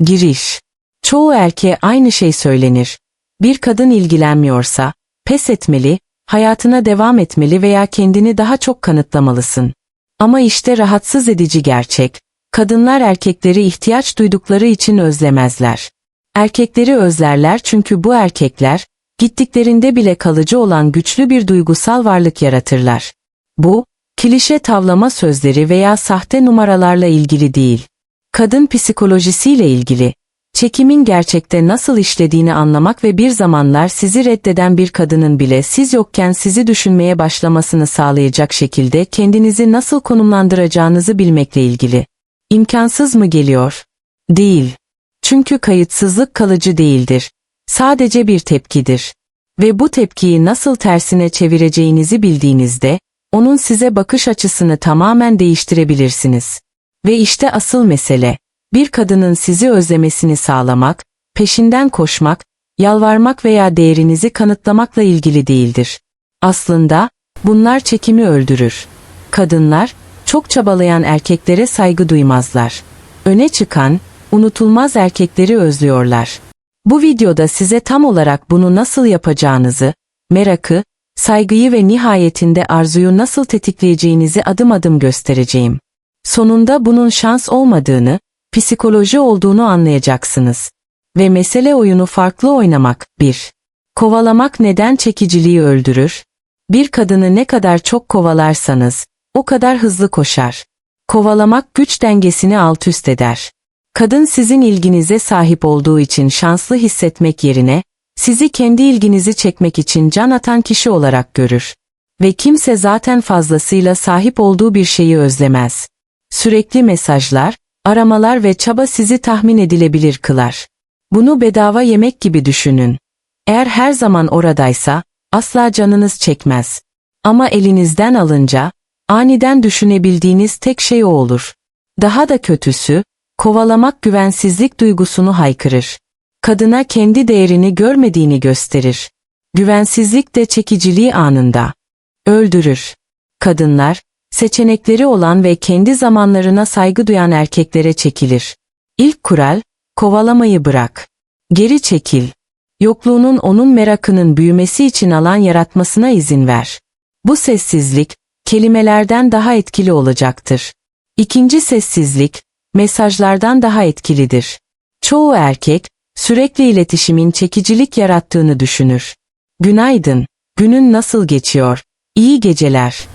Giriş. Çoğu erkeğe aynı şey söylenir. Bir kadın ilgilenmiyorsa, pes etmeli, hayatına devam etmeli veya kendini daha çok kanıtlamalısın. Ama işte rahatsız edici gerçek, kadınlar erkekleri ihtiyaç duydukları için özlemezler. Erkekleri özlerler çünkü bu erkekler, gittiklerinde bile kalıcı olan güçlü bir duygusal varlık yaratırlar. Bu, klişe tavlama sözleri veya sahte numaralarla ilgili değil. Kadın psikolojisiyle ilgili. Çekimin gerçekte nasıl işlediğini anlamak ve bir zamanlar sizi reddeden bir kadının bile siz yokken sizi düşünmeye başlamasını sağlayacak şekilde kendinizi nasıl konumlandıracağınızı bilmekle ilgili. İmkansız mı geliyor? Değil. Çünkü kayıtsızlık kalıcı değildir. Sadece bir tepkidir. Ve bu tepkiyi nasıl tersine çevireceğinizi bildiğinizde, onun size bakış açısını tamamen değiştirebilirsiniz. Ve işte asıl mesele, bir kadının sizi özlemesini sağlamak, peşinden koşmak, yalvarmak veya değerinizi kanıtlamakla ilgili değildir. Aslında, bunlar çekimi öldürür. Kadınlar, çok çabalayan erkeklere saygı duymazlar. Öne çıkan, unutulmaz erkekleri özlüyorlar. Bu videoda size tam olarak bunu nasıl yapacağınızı, merakı, saygıyı ve nihayetinde arzuyu nasıl tetikleyeceğinizi adım adım göstereceğim. Sonunda bunun şans olmadığını, psikoloji olduğunu anlayacaksınız. Ve mesele oyunu farklı oynamak. 1. Kovalamak neden çekiciliği öldürür? Bir kadını ne kadar çok kovalarsanız, o kadar hızlı koşar. Kovalamak güç dengesini alt üst eder. Kadın sizin ilginize sahip olduğu için şanslı hissetmek yerine, sizi kendi ilginizi çekmek için can atan kişi olarak görür. Ve kimse zaten fazlasıyla sahip olduğu bir şeyi özlemez. Sürekli mesajlar, aramalar ve çaba sizi tahmin edilebilir kılar. Bunu bedava yemek gibi düşünün. Eğer her zaman oradaysa, asla canınız çekmez. Ama elinizden alınca, aniden düşünebildiğiniz tek şey o olur. Daha da kötüsü, kovalamak güvensizlik duygusunu haykırır. Kadına kendi değerini görmediğini gösterir. Güvensizlik de çekiciliği anında. Öldürür. Kadınlar, seçenekleri olan ve kendi zamanlarına saygı duyan erkeklere çekilir. İlk kural, kovalamayı bırak. Geri çekil. Yokluğunun onun merakının büyümesi için alan yaratmasına izin ver. Bu sessizlik, kelimelerden daha etkili olacaktır. İkinci sessizlik, mesajlardan daha etkilidir. Çoğu erkek, sürekli iletişimin çekicilik yarattığını düşünür. Günaydın, günün nasıl geçiyor? İyi geceler.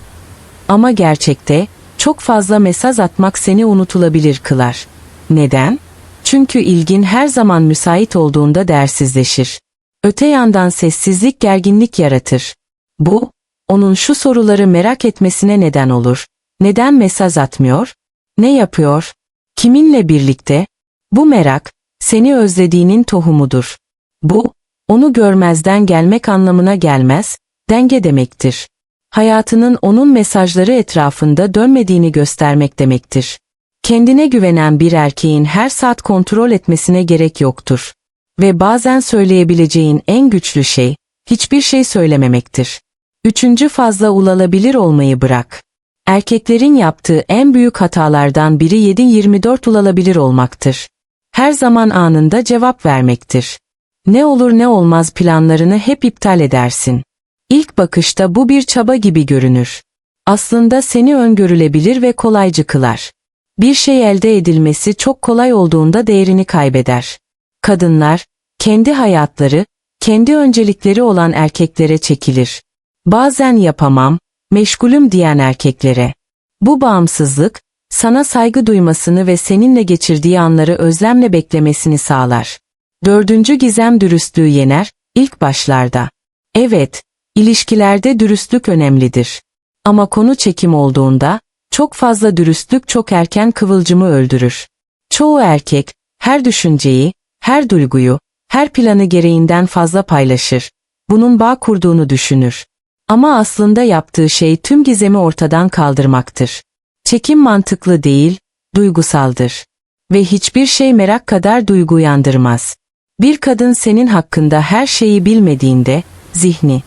Ama gerçekte, çok fazla mesaj atmak seni unutulabilir kılar. Neden? Çünkü ilgin her zaman müsait olduğunda değersizleşir. Öte yandan sessizlik gerginlik yaratır. Bu, onun şu soruları merak etmesine neden olur. Neden mesaj atmıyor? Ne yapıyor? Kiminle birlikte? Bu merak, seni özlediğinin tohumudur. Bu, onu görmezden gelmek anlamına gelmez, denge demektir. Hayatının onun mesajları etrafında dönmediğini göstermek demektir. Kendine güvenen bir erkeğin her saat kontrol etmesine gerek yoktur. Ve bazen söyleyebileceğin en güçlü şey, hiçbir şey söylememektir. Üçüncü fazla ulalabilir olmayı bırak. Erkeklerin yaptığı en büyük hatalardan biri 7-24 ulalabilir olmaktır. Her zaman anında cevap vermektir. Ne olur ne olmaz planlarını hep iptal edersin. İlk bakışta bu bir çaba gibi görünür. Aslında seni öngörülebilir ve kolaycı kılar. Bir şey elde edilmesi çok kolay olduğunda değerini kaybeder. Kadınlar, kendi hayatları, kendi öncelikleri olan erkeklere çekilir. Bazen yapamam, meşgulüm diyen erkeklere. Bu bağımsızlık, sana saygı duymasını ve seninle geçirdiği anları özlemle beklemesini sağlar. Dördüncü gizem dürüstlüğü yener, ilk başlarda. Evet, ilişkilerde dürüstlük önemlidir. Ama konu çekim olduğunda, çok fazla dürüstlük çok erken kıvılcımı öldürür. Çoğu erkek, her düşünceyi, her duyguyu, her planı gereğinden fazla paylaşır. Bunun bağ kurduğunu düşünür. Ama aslında yaptığı şey tüm gizemi ortadan kaldırmaktır. Çekim mantıklı değil, duygusaldır. Ve hiçbir şey merak kadar duygu uyandırmaz. Bir kadın senin hakkında her şeyi bilmediğinde, zihni.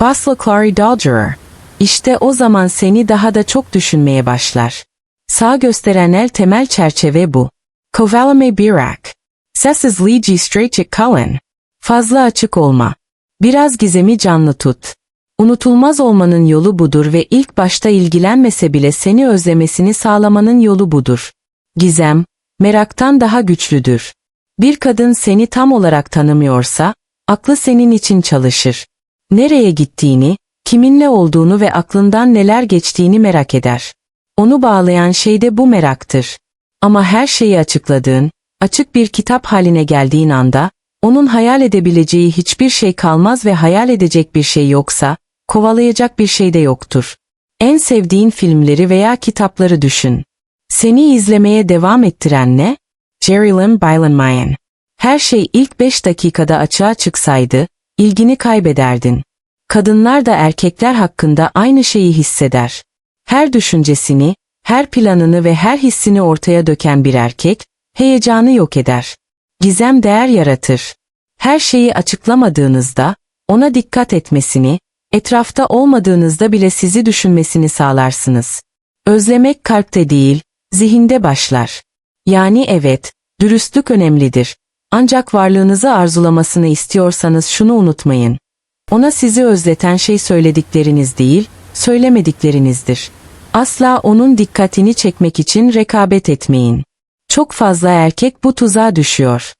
Basla Clary Dodgerer. İşte o zaman seni daha da çok düşünmeye başlar. Sağ gösteren el temel çerçeve bu. Kovalame Birak. Sessizliği straight kalın. Fazla açık olma. Biraz gizemi canlı tut. Unutulmaz olmanın yolu budur ve ilk başta ilgilenmese bile seni özlemesini sağlamanın yolu budur. Gizem, meraktan daha güçlüdür. Bir kadın seni tam olarak tanımıyorsa, aklı senin için çalışır. Nereye gittiğini, kiminle olduğunu ve aklından neler geçtiğini merak eder. Onu bağlayan şey de bu meraktır. Ama her şeyi açıkladığın, açık bir kitap haline geldiğin anda, onun hayal edebileceği hiçbir şey kalmaz ve hayal edecek bir şey yoksa, kovalayacak bir şey de yoktur. En sevdiğin filmleri veya kitapları düşün. Seni izlemeye devam ettiren ne? Jerry Lynn Byron Her şey ilk 5 dakikada açığa çıksaydı, ilgini kaybederdin. Kadınlar da erkekler hakkında aynı şeyi hisseder. Her düşüncesini, her planını ve her hissini ortaya döken bir erkek, heyecanı yok eder. Gizem değer yaratır. Her şeyi açıklamadığınızda, ona dikkat etmesini, etrafta olmadığınızda bile sizi düşünmesini sağlarsınız. Özlemek kalpte değil, zihinde başlar. Yani evet, dürüstlük önemlidir. Ancak varlığınızı arzulamasını istiyorsanız şunu unutmayın. Ona sizi özleten şey söyledikleriniz değil, söylemediklerinizdir. Asla onun dikkatini çekmek için rekabet etmeyin. Çok fazla erkek bu tuzağa düşüyor.